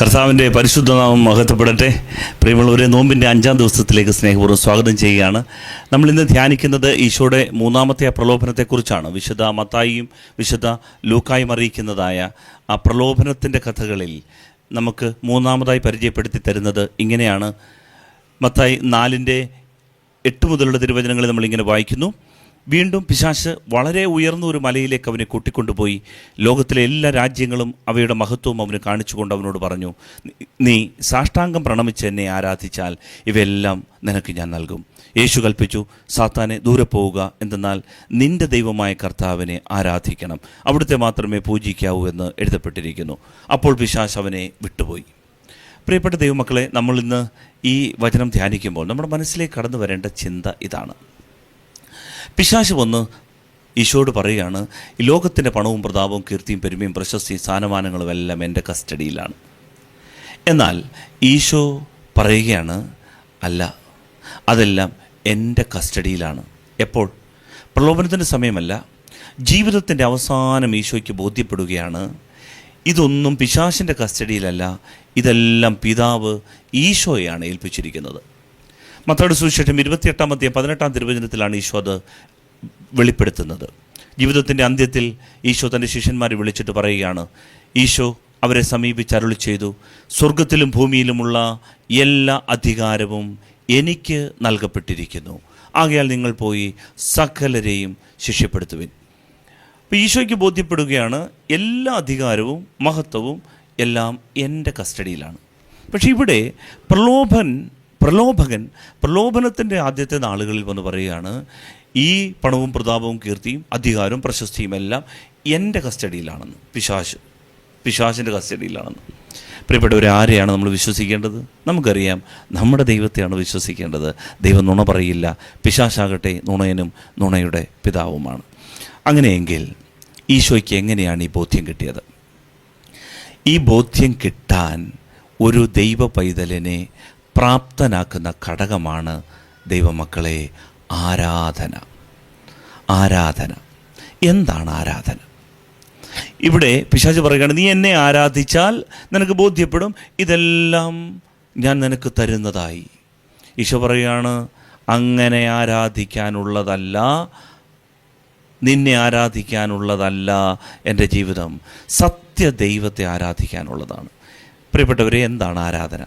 കർത്താവിന്റെ പരിശുദ്ധനാമം മഹത്വപ്പെടട്ടെ. പ്രിയമുള്ളവരെ നോമ്പിന്റെ അഞ്ചാം ദിവസത്തിലേക്ക് സ്നേഹപൂർവം സ്വാഗതം ചെയ്യുകയാണ്. നമ്മൾ ഇന്ന് ധ്യാനിക്കുന്നത് ഈശോയുടെ മൂന്നാമത്തെ ആ പ്രലോഭനത്തെക്കുറിച്ചാണ്. വിശുദ്ധ മത്തായിയും വിശുദ്ധ ലൂക്കായും അറിയിക്കുന്നതായ ആ പ്രലോഭനത്തിന്റെ കഥകളിൽ നമുക്ക് മൂന്നാമതായി പരിചയപ്പെടുത്തി തരുന്നത് ഇങ്ങനെയാണ്. മത്തായി നാലിന്റെ എട്ട് മുതലുള്ള തിരുവചനങ്ങളിൽ നമ്മളിങ്ങനെ വായിക്കുന്നു. വീണ്ടും പിശാശ് വളരെ ഉയർന്ന ഒരു മലയിലേക്ക് അവനെ കൂട്ടിക്കൊണ്ടുപോയി. ലോകത്തിലെ എല്ലാ രാജ്യങ്ങളും അവയുടെ മഹത്വവും അവന് കാണിച്ചുകൊണ്ട് അവനോട് പറഞ്ഞു "നീ- സാഷ്ടാംഗം പ്രണമിച്ച് എന്നെ ആരാധിച്ചാൽ ഇവയെല്ലാം നിനക്ക് ഞാൻ നൽകും. യേശു കൽപ്പിച്ചു സാത്താനെ ദൂരെ പോവുക എന്തെന്നാൽ നിന്റെ ദൈവമായ കർത്താവിനെ ആരാധിക്കണം. അവിടുത്തെ മാത്രമേ പൂജിക്കാവൂ എന്ന് എഴുതപ്പെട്ടിരിക്കുന്നു. അപ്പോൾ പിശാശ് അവനെ വിട്ടുപോയി. പ്രിയപ്പെട്ട ദൈവമക്കളെ നമ്മൾ ഇന്ന് ഈ വചനം ധ്യാനിക്കുമ്പോൾ നമ്മുടെ മനസ്സിലേക്ക് കടന്നു വരേണ്ട ചിന്ത ഇതാണ്. പിശാശ് വന്ന് ഈശോട് പറയുകയാണ് ഈ ലോകത്തിന്റെ പണവും പ്രതാപവും കീർത്തിയും പെരുമയും പ്രശസ്തിയും സ്ഥാനമാനങ്ങളും എല്ലാം എന്റെ കസ്റ്റഡിയിലാണ്. എന്നാൽ ഈശോ പറയുകയാണ് അല്ല അതെല്ലാം എന്റെ കസ്റ്റഡിയിലാണ്. എപ്പോൾ? പ്രലോഭനത്തിന്റെ സമയമല്ല. ജീവിതത്തിന്റെ അവസാനം ഈശോയ്ക്ക് ബോധ്യപ്പെടുകയാണ് ഇതൊന്നും പിശാശിന്റെ കസ്റ്റഡിയിലല്ല ഇതെല്ലാം പിതാവ് ഈശോയാണ് ഏൽപ്പിച്ചിരിക്കുന്നത്. മത്താട് സുവിശേഷം ഇരുപത്തിയെട്ടാം അധ്യായം പതിനെട്ടാം തിരുവചനത്തിലാണ് ഈശോ അത് വെളിപ്പെടുത്തുന്നത്. ജീവിതത്തിന്റെ അന്ത്യത്തിൽ ഈശോ തന്റെ ശിഷ്യന്മാരെ വിളിച്ചിട്ട് പറയുകയാണ് ഈശോ അവരെ സമീപിച്ച് അരുളി ചെയ്തു സ്വർഗത്തിലും ഭൂമിയിലുമുള്ള എല്ലാ അധികാരവും എനിക്ക് നൽകപ്പെട്ടിരിക്കുന്നു. ആകയാൽ നിങ്ങൾ പോയി സകലരെയും ശിഷ്യപ്പെടുത്തുവിൻ. അപ്പോൾ ഈശോയ്ക്ക് ബോധ്യപ്പെടുകയാണ് എല്ലാ അധികാരവും മഹത്വവും എല്ലാം എന്റെ കസ്റ്റഡിയിലാണ്. പക്ഷേ ഇവിടെ പ്രലോഭൻ പ്രലോഭകൻ പ്രലോഭനത്തിന്റെ ആദ്യത്തെ നാളുകളിൽ വന്ന് പറയുകയാണ് ഈ പണവും പ്രതാപവും കീർത്തിയും അധികാരവും പ്രശസ്തിയും എല്ലാം എന്റെ കസ്റ്റഡിയിലാണെന്ന്. പിശാശ് പിശാശിന്റെ കസ്റ്റഡിയിലാണെന്ന്. പ്രിയപ്പെട്ടവരെ ആരെയാണ് നമ്മൾ വിശ്വസിക്കേണ്ടത്? നമുക്കറിയാം നമ്മുടെ ദൈവത്തെയാണ് വിശ്വസിക്കേണ്ടത്. ദൈവം നുണ പറയില്ല. പിശാശാകട്ടെ നുണയനും നുണയുടെ പിതാവുമാണ്. അങ്ങനെയെങ്കിൽ ഈശോയ്ക്ക് എങ്ങനെയാണ് ഈ ബോധ്യം കിട്ടിയത്? ഈ ബോധ്യം കിട്ടാൻ ഒരു ദൈവ പൈതലിനെ പ്രാപ്തനാക്കുന്ന ഘടകമാണ് ദൈവമക്കളെ ആരാധന. ആരാധന. എന്താണ് ആരാധന? ഇവിടെ പിശാച് പറയുകയാണ് നീ എന്നെ ആരാധിച്ചാൽ നിനക്ക് ബോധ്യപ്പെടും. ഇതെല്ലാം ഞാൻ നിനക്ക് തരുന്നതായി. ഈശോ പറയുകയാണ് അങ്ങനെ ആരാധിക്കാനുള്ളതല്ല നിന്നെ ആരാധിക്കാനുള്ളതല്ല എന്റെ ജീവിതം. സത്യദൈവത്തെ ആരാധിക്കാനുള്ളതാണ്. പ്രിയപ്പെട്ടവരെ എന്താണ് ആരാധന?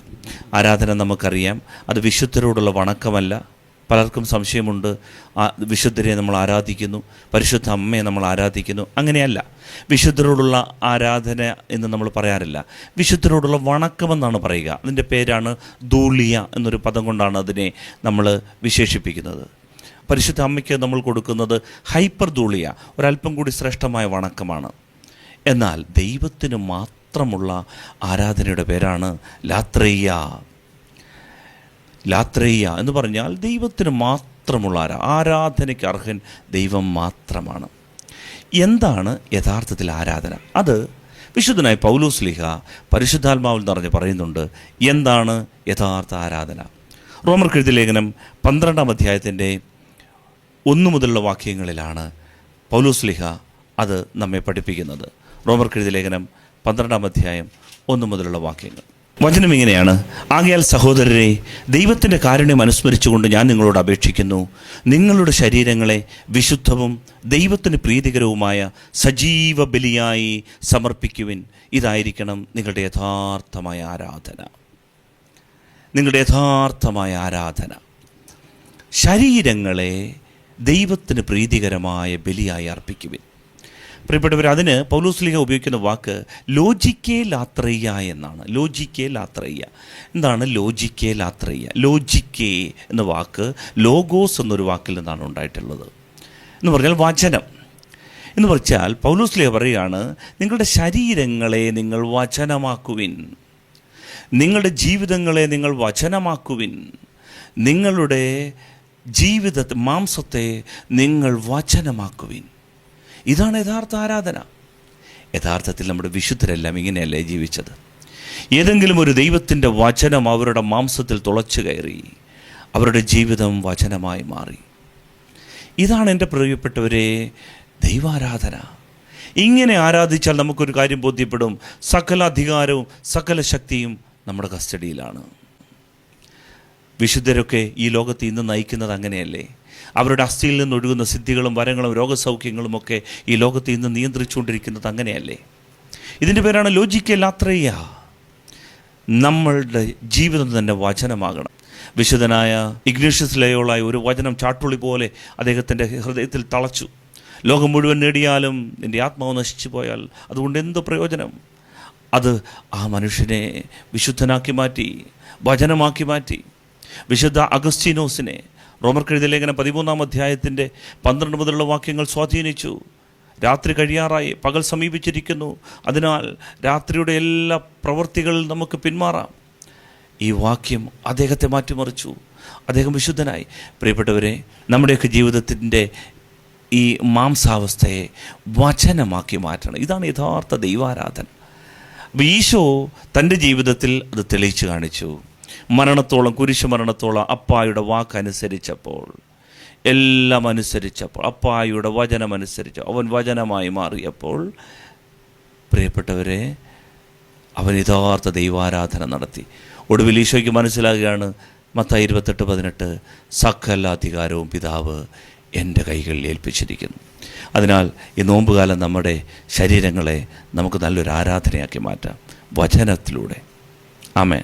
ആരാധന നമുക്കറിയാം. അത് വിശുദ്ധരോടുള്ള വണക്കമല്ല. പലർക്കും സംശയമുണ്ട്. വിശുദ്ധരെ നമ്മൾ ആരാധിക്കുന്നു. പരിശുദ്ധ അമ്മയെ നമ്മൾ ആരാധിക്കുന്നു. അങ്ങനെയല്ല. വിശുദ്ധരോടുള്ള ആരാധന എന്ന് നമ്മൾ പറയാറില്ല. വിശുദ്ധരോടുള്ള വണക്കമെന്നാണ് പറയുക. അതിന്റെ പേരാണ് ധൂളിയ എന്നൊരു പദം കൊണ്ടാണ് അതിനെ നമ്മൾ വിശേഷിപ്പിക്കുന്നത്. പരിശുദ്ധ അമ്മയ്ക്ക് നമ്മൾ കൊടുക്കുന്നത് ഹൈപ്പർ ധൂളിയ ഒരല്പം കൂടി ശ്രേഷ്ഠമായ വണക്കമാണ്. എന്നാൽ ദൈവത്തിന് മാത്രമുള്ള ആരാധനയുടെ പേരാണ് ലാത്രേയ. ലാത്രേയ എന്ന് പറഞ്ഞാൽ ദൈവത്തിന് മാത്രമുള്ള ആരാ ആരാധനയ്ക്ക് അർഹൻ ദൈവം മാത്രമാണ്. എന്താണ് യഥാർത്ഥത്തിൽ ആരാധന? അത് വിശുദ്ധനായ പൗലോസ് ലിഹ പരിശുദ്ധാത്മാവിൽ നിറഞ്ഞ് പറയുന്നുണ്ട് എന്താണ് യഥാർത്ഥ ആരാധന? റോമർ കെഴുതി ലേഖനം പന്ത്രണ്ടാം അധ്യായത്തിന്റെ ഒന്നു മുതലുള്ള വാക്യങ്ങളിലാണ് പൗലോസ് ലിഹ അത് നമ്മെ പഠിപ്പിക്കുന്നത്. റോമർ കെഴുതി ലേഖനം പന്ത്രണ്ടാം അധ്യായം ഒന്നു മുതലുള്ള വാക്യങ്ങൾ. വചനം ഇങ്ങനെയാണ്. ആകയാൽ സഹോദരരെ ദൈവത്തിന്റെ കാരുണ്യം അനുസ്മരിച്ചുകൊണ്ട് ഞാൻ നിങ്ങളോട് അപേക്ഷിക്കുന്നു. നിങ്ങളുടെ ശരീരങ്ങളെ വിശുദ്ധവും ദൈവത്തിന് പ്രീതികരവുമായ സജീവ ബലിയായി സമർപ്പിക്കുവിൻ. ഇതായിരിക്കണം നിങ്ങളുടെ യഥാർത്ഥമായ ആരാധന. നിങ്ങളുടെ യഥാർത്ഥമായ ആരാധന. ശരീരങ്ങളെ ദൈവത്തിന് പ്രീതികരമായ ബലിയായി അർപ്പിക്കുവിൻ. പ്രിയപ്പെട്ടവർ അതിന് പൗലോസ്ലിഹ ഉപയോഗിക്കുന്ന വാക്ക് ലോജിക്കേ ലാത്രയ്യ എന്നാണ്. ലോജിക്കേ ലാത്രയ്യ. എന്താണ് ലോജിക്കേ ലാത്രയ്യ? ലോജിക്കേ എന്ന വാക്ക് ലോഗോസ് എന്നൊരു വാക്കിൽ നിന്നാണ് ഉണ്ടായിട്ടുള്ളത്. എന്ന് പറഞ്ഞാൽ വചനം. എന്ന് വെച്ചാൽ പൗലോസ്ലിഹ പറയുകയാണ് നിങ്ങളുടെ ശരീരങ്ങളെ നിങ്ങൾ വചനമാക്കുവിൻ. നിങ്ങളുടെ ജീവിതങ്ങളെ നിങ്ങൾ വചനമാക്കുവിൻ. നിങ്ങളുടെ ജീവിത മാംസത്തെ നിങ്ങൾ വചനമാക്കുവിൻ. ഇതാണ് യഥാർത്ഥ ആരാധന. യഥാർത്ഥത്തിൽ നമ്മുടെ വിശുദ്ധരെല്ലാം ഇങ്ങനെയല്ലേ ജീവിച്ചത്? ഏതെങ്കിലും ഒരു ദൈവത്തിന്റെ വചനം അവരുടെ മാംസത്തിൽ തുളച്ചു കയറി അവരുടെ ജീവിതം വചനമായി മാറി. ഇതാണ് എന്റെ പ്രിയപ്പെട്ടവരെ ദൈവാരാധന. ഇങ്ങനെ ആരാധിച്ചാൽ നമുക്കൊരു കാര്യം ബോധ്യപ്പെടും. സകല അധികാരവും സകല ശക്തിയും നമ്മുടെ കസ്റ്റഡിയിലാണ്. വിശുദ്ധരൊക്കെ ഈ ലോകത്ത് ഇന്ന് നയിക്കുന്നത് അങ്ങനെയല്ലേ? അവരുടെ അസ്ഥിയിൽ നിന്നൊഴുകുന്ന സിദ്ധികളും വരങ്ങളും രോഗസൗഖ്യങ്ങളും ഒക്കെ ഈ ലോകത്ത് ഇന്ന് നിയന്ത്രിച്ചുകൊണ്ടിരിക്കുന്നത് അങ്ങനെയല്ലേ? ഇതിന്റെ പേരാണ് ലോജിക്കൽ അത്രയ നമ്മളുടെ ജീവിതം തന്നെ വചനമാകണം. വിശുദ്ധനായ ഇഗ്നേഷ്യസ് ലയോളായ ഒരു വചനം ചാട്ടുളി പോലെ അദ്ദേഹത്തിന്റെ ഹൃദയത്തിൽ തളച്ചു. ലോകം മുഴുവൻ നേടിയാലും എന്റെ ആത്മാവ് നശിച്ചു പോയാൽ അതുകൊണ്ട് എന്ത് പ്രയോജനം? അത് ആ മനുഷ്യനെ വിശുദ്ധനാക്കി മാറ്റി വചനമാക്കി മാറ്റി വിശുദ്ധ അഗസ്റ്റീനോസിനെ റോമർ കഴുതി ലേഖനം പതിമൂന്നാം അധ്യായത്തിന്റെ പന്ത്രണ്ട് മുതലുള്ള വാക്യങ്ങൾ സ്വാധീനിച്ചു. രാത്രി കഴിയാറായി പകൽ സമീപിച്ചിരിക്കുന്നു. അതിനാൽ രാത്രിയുടെ എല്ലാ പ്രവൃത്തികളിൽ നമുക്ക് പിന്മാറാം. ഈ വാക്യം അദ്ദേഹത്തെ മാറ്റിമറിച്ചു. അദ്ദേഹം വിശുദ്ധനായി. പ്രിയപ്പെട്ടവരെ നമ്മുടെയൊക്കെ ജീവിതത്തിന്റെ ഈ മാംസാവസ്ഥയെ വചനമാക്കി മാറ്റണം. ഇതാണ് യഥാർത്ഥ ദൈവാരാധന. അപ്പോൾ ഈശോ തന്റെ ജീവിതത്തിൽ അത് തെളിയിച്ചു കാണിച്ചു. മരണത്തോളം കുരിശു മരണത്തോളം അപ്പായുടെ വാക്കനുസരിച്ചപ്പോൾ എല്ലാം അനുസരിച്ചപ്പോൾ അപ്പായുടെ വചനമനുസരിച്ച് അവൻ വചനമായി മാറിയപ്പോൾ പ്രിയപ്പെട്ടവരെ അവൻ യഥാർത്ഥ ദൈവാരാധന നടത്തി. ഒടുവിൽ ഈശോയ്ക്ക് മനസ്സിലാകുകയാണ് മത്ത ഇരുപത്തെട്ട് പതിനെട്ട് സകല അധികാരവും പിതാവ് എന്റെ കൈകളിൽ ഏൽപ്പിച്ചിരിക്കുന്നു. അതിനാൽ ഈ നോമ്പുകാലം നമ്മുടെ ശരീരങ്ങളെ നമുക്ക് നല്ലൊരു ആരാധനയാക്കി മാറ്റാം. വചനത്തിലൂടെ. ആമേൻ.